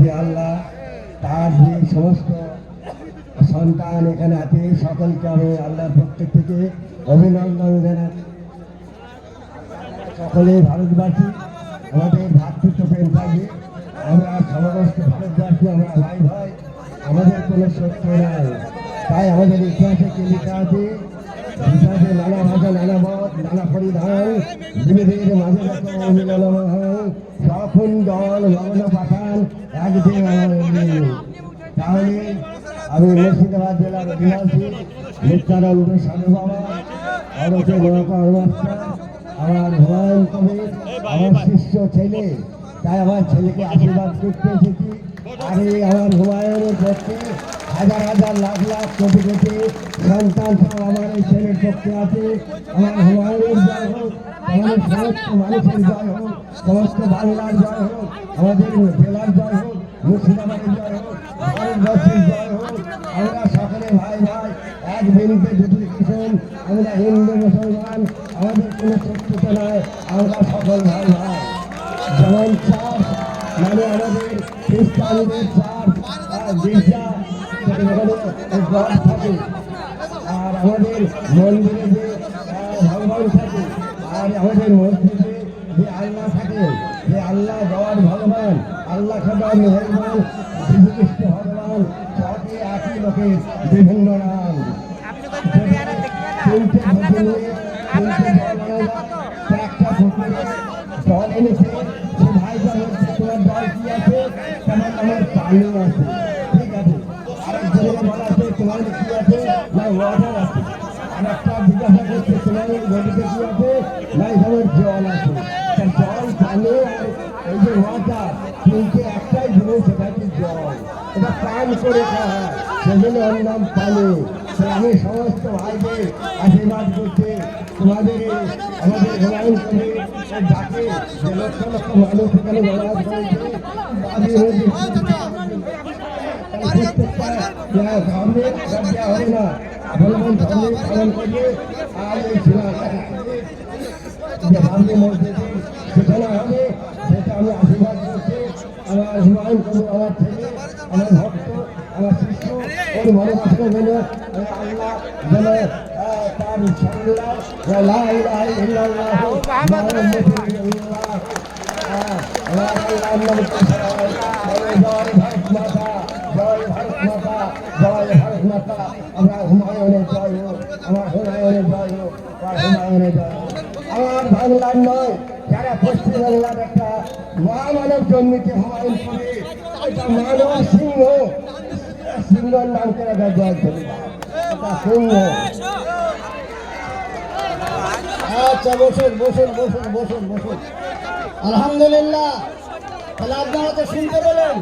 যে আল্লাহ তার যে সমস্ত সন্তান এখানে আছে, সকলকে আমি আল্লাহর পক্ষ থেকে অভিনন্দন জানাই। সকলে ভারতবাসী, আমাদের ভাতৃত্ব প্রেম থাকবে। আমরা সমস্ত ভারতবাসী, আমরা ভাই ভাই আমাদের কোনো সত্য নাই। তাই আমাদের ইতিহাসে কি লেখা আছে? ইতিহাসে নানা ভাষা ভবন পাঠান এক দিন তাহলে আমি মুর্শিদাবাদ জেলার অধিবাসী আমার হুমায়ুন কবির আমার শিষ্য ছেলে, তাই আমার ছেলেকে আশীর্বাদ করতে এসেছি। আর আমার হুমায়ুনের হাজার হাজার লাখ লাখ কোটি কোটি সন্তান সব পক্ষে আছে, আমার হুমায়ুনের জয় হোক, আমাদের সমস্ত মানুষের জয় হোক সমস্ত বাংলার জয় হোক, আমাদের জেলার জয় হোক, মুর্শিদাবাদের জয় হোক, ভারতবর্ষের জয় হোক। আমরা সকলে ভাই ভাই এক বিন্দু দুটি কিষণ, আমরা হিন্দু, মুসলমান, আমাদের কোনো শত্রুতা নয়, আমরা সকল ভাই ভাই। যেমন চাষ মানে আমাদের খ্রিস্টানদের চাষ গির্জা সেখানে আর আমাদের মন্দিরে যে ভগবান থাকে আর আমাদের মসজিদে যে আল্লাহ থাকে যে আল্লাহ গড ভগবান আল্লাহ খোদা মেহরবান যীশুখ্রিস্ট ভগবান সবই একই লোকের বিভিন্ন নাম। একটা এনেছে সে তোমার কি আছে? তেমন আমার পানি আছে আরেকজনের বলা আছে তোমার কি আছে না ওয়াটার আছে আর একটা জিজ্ঞাসা করছে তোমার নদীতে কি আছে না জল আছে তা জল পানি আর এই যে ওয়াটার তিনটে একটাই জিনিস সেটা কি জল এটা পান করে খাওয়া হয় সেজন্য ওর নাম পানি আমি সমস্ত ভাইদের আশীর্বাদ করছি তোমাদের আমাদের হুমায়ুন ডাকে যে লক্ষ লক্ষ মানুষ এখানে বরাদ করেছে প্রত্যেকটা ধর্মে দেওয়া হবে না বলবেন ধর্মে পালন করবে আর এই ধর্মে মসজিদে সেখানে হবে সেটা আমি আশীর্বাদ করছি আমার হুমায়ুন কবি আমার ছেলে আমার ভক্ত আমার শিষ্য ওর মনোবাসনা যেন আল্লাহ যেন তার লা ইলাহা ইল্লাল্লাহ মুহাম্মাদুর রাসূলুল্লাহ আহ, আমার আল্লাহর নামে সবাই বলে জয় ভারত মাতা জয় ভারত মাতা জয় ভারত মাতা আমরা হুমায়ুনের জয় হোক আমার হুমায়ুনের জয় হোক আমার বাংলার নয়। যারা পশ্চিমবাংলার একটা মহামানব জন্মিতে হুমায়ুন এটা মানব সিংহ। সিংহর নাম করে সিংহ। আচ্ছা বসুন বসুন বসুন বসুন বসুন। আলহামদুলিল্লাহ। তাহলে আপনারা তো শুনতে পেলেন।